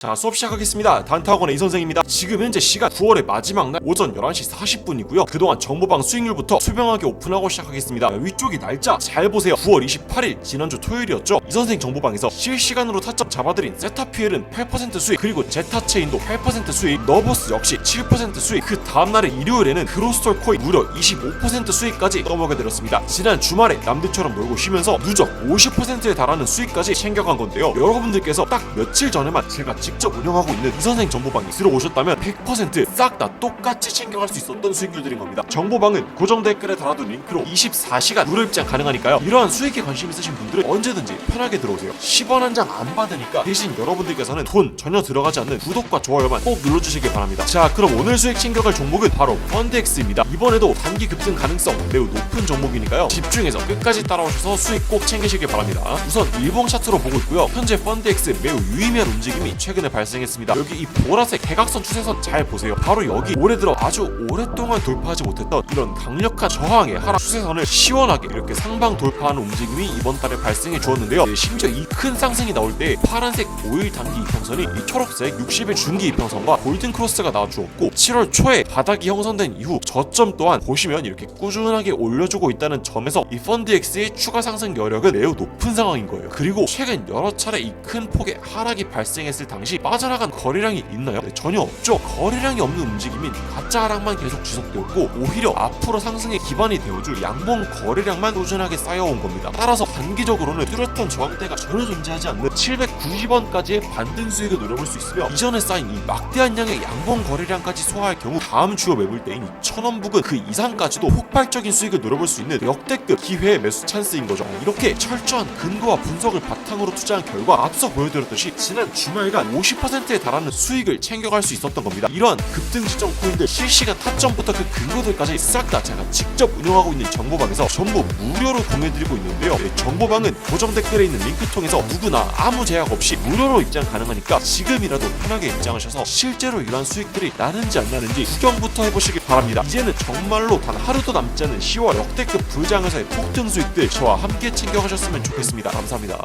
자 수업 시작하겠습니다. 단타학원의 이선생입니다. 지금 현재 시간 9월의 마지막 날 오전 11시 40분이고요. 그동안 정보방 수익률부터 수명하게 오픈하고 시작하겠습니다. 자, 위쪽이 날짜 잘 보세요. 9월 28일 지난주 토요일이었죠. 이선생 정보방에서 실시간으로 타점 잡아드린 세타피엘은 8% 수익 그리고 제타체인도 8% 수익 너버스 역시 7% 수익 그 다음날의 일요일에는 그로스톨 코인 무려 25% 수익까지 떠먹여드렸습니다. 지난 주말에 남들처럼 놀고 쉬면서 누적 50%에 달하는 수익까지 챙겨간 건데요. 여러분들께서 딱 며칠 전에만 제가 직접 운영하고 있는 이 선생 정보방에 들어오셨다면 100%싹 다 똑같이 챙겨갈 수 있었던 수익률들인 겁니다. 정보방은 고정 댓글에 달아둔 링크로 24시간 무료 입장 가능하니까요. 이러한 수익에 관심 있으신 분들은 언제든지 편하게 들어오세요. 10원 한 장 안 받으니까 대신 여러분들께서는 돈 전혀 들어가지 않는 구독과 좋아요만 꼭 눌러주시길 바랍니다. 자 그럼 오늘 수익 챙겨갈 종목은 바로 펀드엑스입니다. 이번에도 단기 급등 가능성 매우 높은 종목이니까요. 집중해서 끝까지 따라오셔서 수익 꼭 챙기시길 바랍니다. 우선 일봉 차트로 보고 있고요. 현재 펀드엑스 매우 유의미한 움직임이 최근 에 발생했습니다. 여기 이 보라색 대각선 추세선 잘 보세요. 바로 여기 올해 들어 아주 오랫동안 돌파하지 못했던 이런 강력한 저항의 하락 추세선을 시원하게 이렇게 상방 돌파하는 움직임이 이번 달에 발생해 주었는데요. 네, 심지어 이 큰 상승이 나올 때 파란색 5일 단기 이평선이 이 초록색 60일 중기 이평선과 골든 크로스가 나와주었고 7월 초에 바닥이 형성된 이후 저점 또한 보시면 이렇게 꾸준하게 올려주고 있다는 점에서 이 펀드엑스의 추가 상승 여력은 매우 높은 상황인 거예요. 그리고 최근 여러 차례 이 큰 폭의 하락이 발생했을 당시 빠져나간 거래량이 있나요? 네, 전혀 없죠. 거래량이 없는 움직임인 가짜 하락만 계속 지속되었고 오히려 앞으로 상승의 기반이 되어줄 양봉 거래량만 꾸준하게 쌓여온 겁니다. 따라서 단기적으로는 뚜렷한 저항대가 전혀 존재하지 않는 790원까지의 반등 수익을 노려볼 수 있으며 이전에 쌓인 이 막대한 양의 양봉 거래량까지 소화할 경우 다음 주요 매물 대인 2,000원 부근 그 이상까지도 폭발적인 수익을 노려볼 수 있는 역대급 기회의 매수 찬스인 거죠. 이렇게 철저한 근거와 분석을 바탕으로 투자한 결과 앞서 보여드렸듯이 지난 주말간 50%에 달하는 수익을 챙겨갈 수 있었던 겁니다. 이러한 급등 지점 코인들 실시간 타점부터 그 근거들까지 싹 다 제가 직접 운영하고 있는 정보방에서 전부 무료로 공유해드리고 있는데요. 네, 정보방은 고정 댓글에 있는 링크 통해서 누구나 아무 제약 없이 무료로 입장 가능하니까 지금이라도 편하게 입장하셔서 실제로 이러한 수익들이 나는지 안 나는지 구경부터 해보시기 바랍니다. 이제는 정말로 단 하루도 남지 않은 10월 역대급 불장에서의 폭등 수익들 저와 함께 챙겨가셨으면 좋겠습니다. 감사합니다.